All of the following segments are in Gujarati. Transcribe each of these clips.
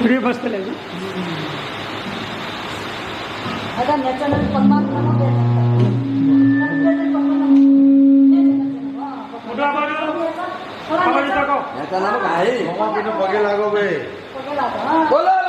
ವಿಡಿಯೋ ಬಸ್ತಲೇ ಇದು ಅದನ್ನ ಚೆನ್ನಾಗಿ ಪರಮಾತ್ಮ ಬಗೆ लागो बे बोला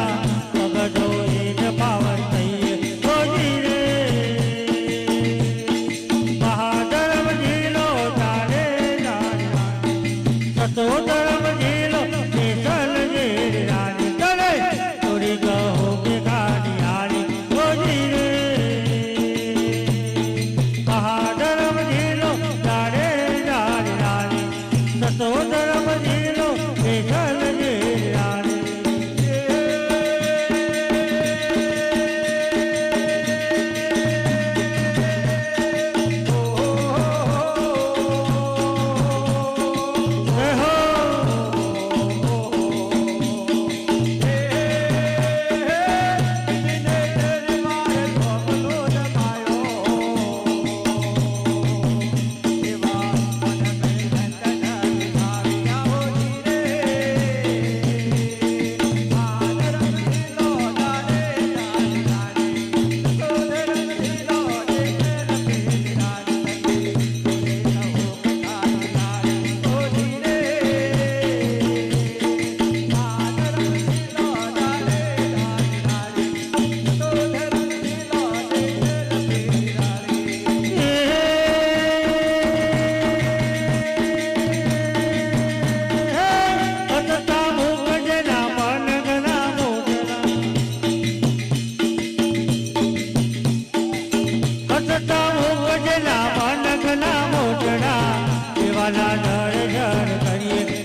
love. મોજલા મનકના મોજડા એવાના ધડ ધડ કરીએ.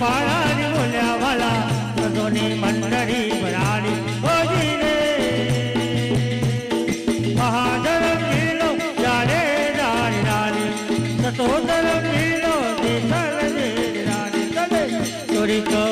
પાળા જ બોલ્યા વાલા પ્રભુની મંડળી ભરાડી હોજી રે. મહાદર પીલો જાડે રાણી. રાણી